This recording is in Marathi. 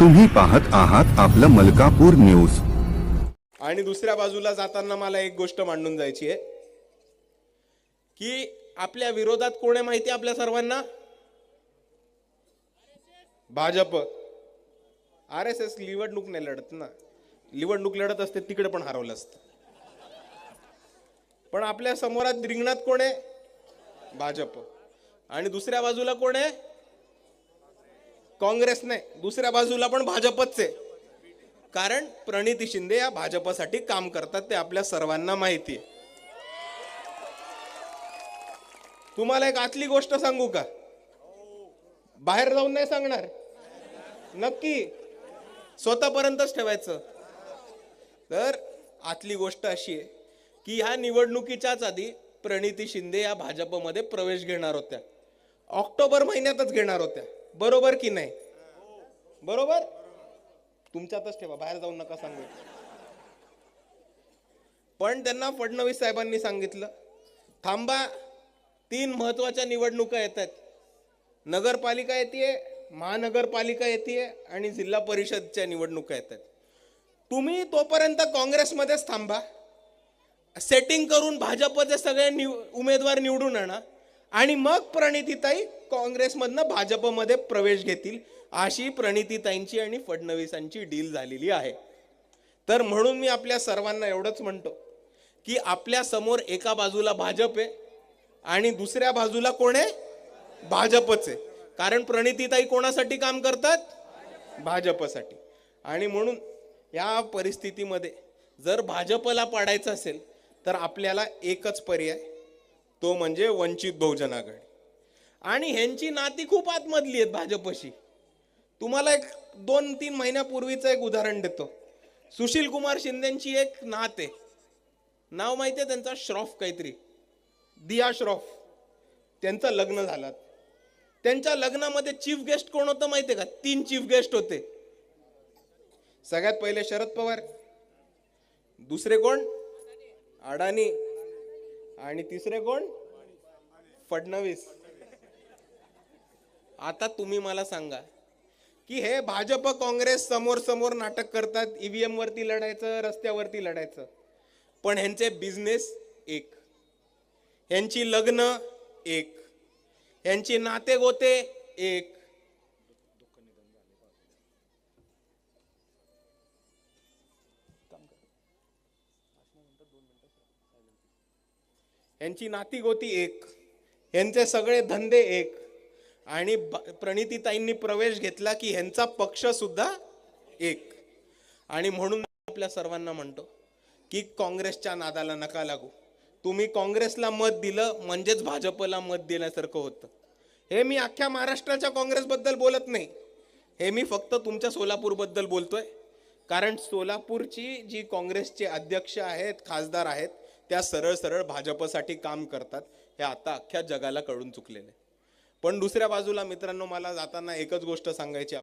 तुम्ही पाहत आहात आपलं मलकापूर न्यूज. आणि दुसऱ्या बाजूला जाताना मला एक गोष्ट मांडून जायची आहे. की आपल्या विरोधात कोण आहे माहिती आहे आपल्या सर्वांना? भाजप. आर एस एस निवडणूक नाही लढत ना. निवडणूक लढत असते तिकडे पण हरवलं असतं. पण आपल्या समोरात रिंगणात कोण आहे? भाजप. आणि दुसऱ्या बाजूला कोण आहे? काँग्रेस नाही दुसऱ्या बाजूला पण भाजपच आहे. कारण प्रणिती शिंदे या भाजपसाठी काम करतात ते आपल्या सर्वांना माहिती आहे. तुम्हाला एक आतली गोष्ट सांगू का? बाहेर जाऊन नाही सांगणार. नक्की. स्वतःपर्यंतच ठेवायचं. तर आतली गोष्ट अशी आहे की ह्या निवडणुकीच्याच आधी प्रणिती शिंदे या भाजपमध्ये प्रवेश घेणार होत्या. ऑक्टोबर महिन्यातच घेणार होत्या. बरोबर की नाही? बरोबर? तुमच्यातच ठेवा बाहेर जाऊन नका सांगू. पण त्यांना फडणवीस साहेबांनी सांगितलं थांबा तीन महत्त्वाच्या निवडणुका येत आहेत नगरपालिका येते महानगरपालिका येते आणि जिल्हा परिषदच्या निवडणुका येत आहेत तुम्ही तोपर्यंत काँग्रेसमध्येच थांबा. सेटिंग करून भाजपचे सगळे निव उमेदवार निवडून आणा. आणि मग प्रणितीताई काँग्रेसमधनं भाजपमध्ये प्रवेश घेतील अशी प्रणितीताईंची आणि फडणवीसांची डील झालेली आहे. तर म्हणून मी आपल्या सर्वांना एवढंच म्हणतो की आपल्यासमोर एका बाजूला भाजप आहे आणि दुसऱ्या बाजूला कोण आहे? भाजपच आहे. कारण प्रणितीताई कोणासाठी काम करतात? भाजपसाठी. आणि म्हणून या परिस्थितीमध्ये जर भाजपला पाडायचं असेल तर आपल्याला एकच पर्याय तो म्हणजे वंचित बहुजन आघाडी. आणि ह्यांची नाती खूप आतमधली आहेत भाजपशी. तुम्हाला एक दोन तीन महिन्यापूर्वीचं एक उदाहरण देतो. सुशील कुमार शिंदेची एक नात आहे. नाव माहिती आहे त्यांचा? श्रॉफ काहीतरी. दिया श्रॉफ. त्यांचं लग्न झालं. त्यांच्या लग्नामध्ये चीफ गेस्ट कोण होतं माहिती आहे का? तीन चीफ गेस्ट होते. सगळ्यात पहिले शरद पवार. दुसरे कोण? अडाणी. आणि तिसरे कोण? फडणवीस. आता तुम्ही मला सांगा की हे भाजप काँग्रेस समोर समोर नाटक करतात ईव्हीएम वरती लढायचं रस्त्यावरती लढायचं. पण ह्यांचे बिझनेस एक. ह्यांची लग्न एक. ह्यांची नाते गोते एक. यांची नाती गोती एक यांचे सगळे धंदे एक. आणि ब- प्रणितीताईंनी प्रवेश घेतला की ह्यांचा पक्ष सुद्धा एक. आणि म्हणून आपल्या सर्वांना म्हणतो की काँग्रेसच्या नादाला नका लागू. तुम्ही काँग्रेसला मत दिलं म्हणजेच भाजपला मत दिल्यासारखं होतं. हे मी अख्ख्या महाराष्ट्राच्या काँग्रेसबद्दल बोलत नाही. हे मी फक्त तुमच्या सोलापूरबद्दल बोलतोय. कारण सोलापूरची जी काँग्रेसचे अध्यक्ष आहेत खासदार आहेत त्या सरळ सरळ भाजपसाठी काम करतात हे आता अख्ख्या जगाला कळून चुकलेले पण दुसऱ्या बाजूला मित्रांनो मला जाताना एकच गोष्ट सांगायची